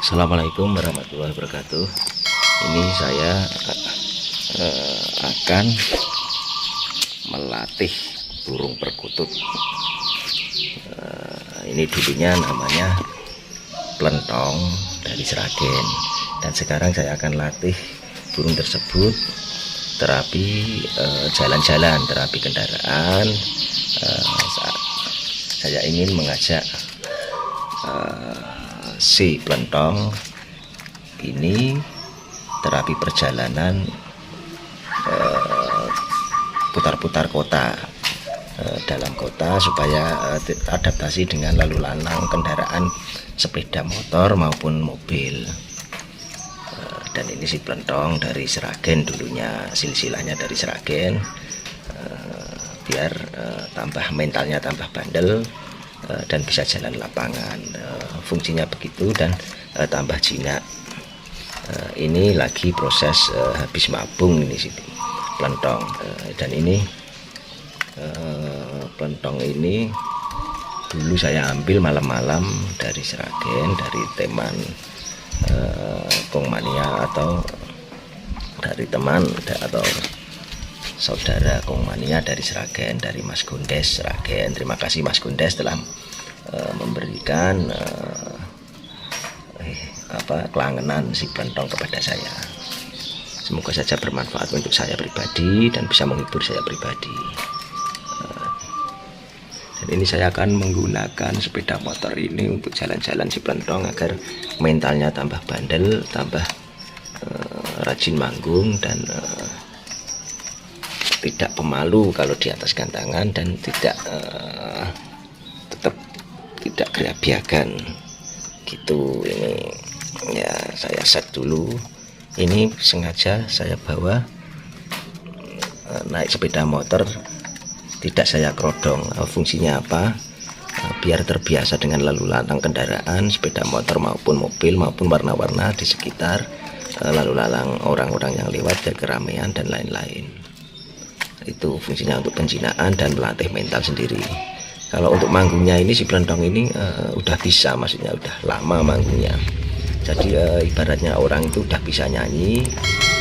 Assalamualaikum warahmatullahi wabarakatuh. Ini saya eh, akan melatih burung perkutut. Eh, ini dulunya namanya plentong dari Seragen dan sekarang saya akan latih burung tersebut terapi eh, jalan-jalan, terapi kendaraan. Saat saya ingin mengajak eh, si plentong. Ini terapi perjalanan eh, putar-putar kota eh, dalam kota supaya eh, adaptasi dengan lalu lalang kendaraan sepeda motor maupun mobil. Eh, dan ini si plentong dari Seragen dulunya silsilahnya dari Seragen Eh, biar eh, tambah mentalnya tambah bandel. eh, dan bisa jalan lapangan. Eh, fungsinya begitu dan eh, tambah jinak. Eh, ini lagi proses eh, habis mabung ini sih plentong Eh, dan ini eh, plentong ini dulu saya ambil malam-malam dari Seragen dari teman eh, Kongmania atau dari teman atau saudara Kongmania dari Seragen dari Mas Gundes Seragen terima kasih Mas Gundes telah eh, memberikan eh, eh, apa kelangenan si plentong kepada saya. Semoga saja bermanfaat untuk saya pribadi dan bisa menghibur saya pribadi. Dan ini saya akan menggunakan sepeda motor ini untuk jalan-jalan si plentong agar mentalnya tambah bandel tambah eh, rajin manggung dan eh, tidak pemalu kalau di atas gantangan dan tidak tidak gerabiakan gitu ini ya saya set dulu. Ini sengaja saya bawa eh, naik sepeda motor. Tidak saya kerodong Eh, fungsinya apa. Eh, biar terbiasa dengan lalu lalang kendaraan sepeda motor maupun mobil maupun warna-warna di sekitar lalu lalang orang-orang yang lewat dan keramaian dan lain-lain. Itu fungsinya untuk penjinaan dan melatih mental sendiri kalau untuk manggungnya ini si pelentong ini eh, udah bisa maksudnya udah lama manggungnya. Jadi eh, ibaratnya orang itu udah bisa nyanyi.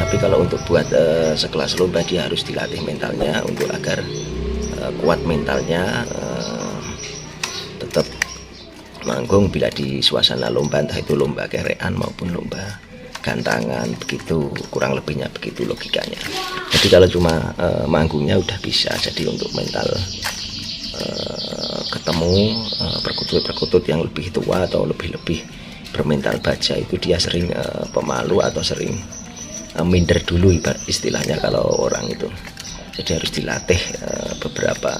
Tapi kalau untuk buat eh, sekelas lomba dia harus dilatih mentalnya untuk agar eh, kuat mentalnya eh, tetap manggung bila di suasana lomba entah itu lomba kerean maupun lomba gantangan begitu kurang lebihnya begitu logikanya. Jadi kalau cuma eh, manggungnya udah bisa. Jadi untuk mental ketemu eh, perkutut-perkutut yang lebih tua atau lebih-lebih bermental baja itu dia sering eh, pemalu atau sering eh, minder dulu istilahnya kalau orang itu. Jadi harus dilatih beberapa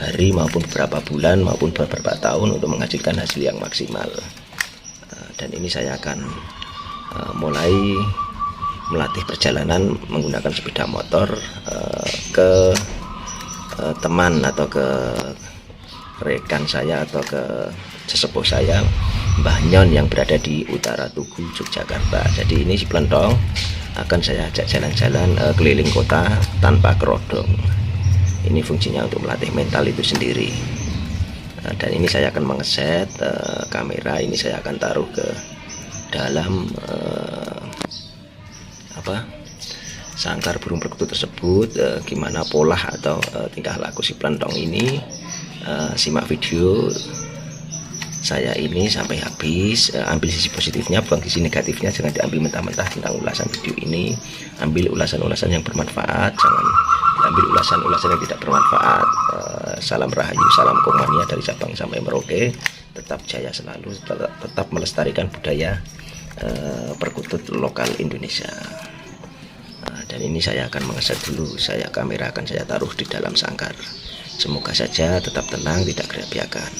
hari maupun beberapa bulan maupun beberapa tahun untuk menghasilkan hasil yang maksimal. Dan ini saya akan mulai melatih perjalanan menggunakan sepeda motor ke teman atau ke rekan saya atau ke sesepuh saya Mbah Nyon yang berada di utara Tugu Yogyakarta. Jadi ini si Plentong akan saya ajak jalan-jalan eh, keliling kota tanpa kerodong. Ini fungsinya untuk melatih mental itu sendiri. Nah, dan ini saya akan mengeset eh, kamera. Ini saya akan taruh ke dalam eh, apa? Sangkar burung perkutut tersebut eh, gimana pola atau eh, tingkah laku si pelentong ini Eh, simak video saya ini sampai habis. Eh, ambil sisi positifnya buang sisi negatifnya. Jangan diambil mentah-mentah tentang ulasan video ini. Ambil ulasan-ulasan yang bermanfaat. Jangan diambil ulasan-ulasan yang tidak bermanfaat. Eh, salam rahayu salam komania dari Sabang sampai Merauke. Tetap jaya selalu tetap, melestarikan budaya perkutut lokal Indonesia. Dan ini saya akan mengeset dulu saya kamera akan saya taruh di dalam sangkar semoga saja tetap tenang tidak gerabiakan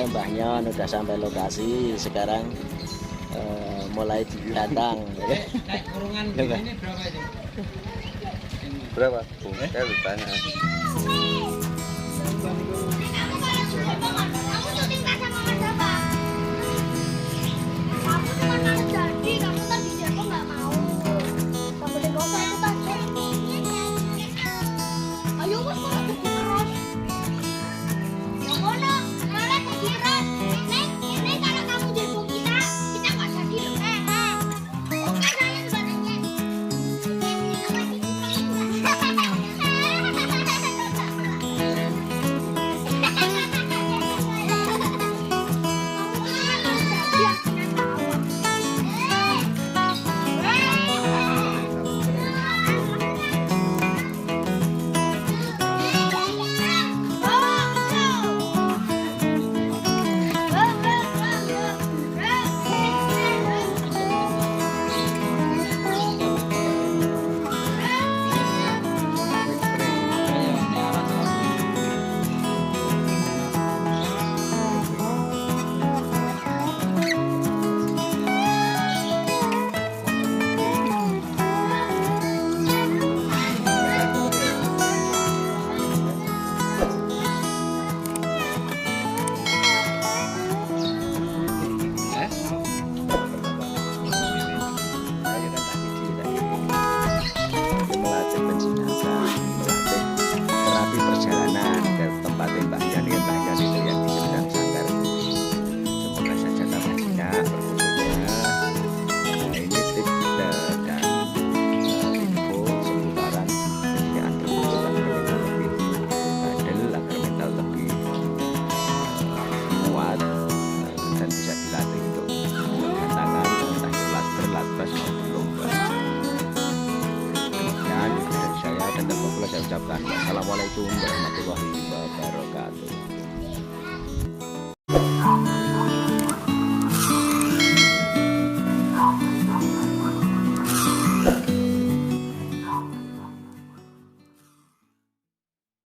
Oke Mbah Nyon udah sampai lokasi sekarang eh, mulai ditantang Naik kurungan Ya, Mbak. ini berapa itu? Berapa? Saya bertanya. ucapkan. Assalamualaikum warahmatullahi wabarakatuh.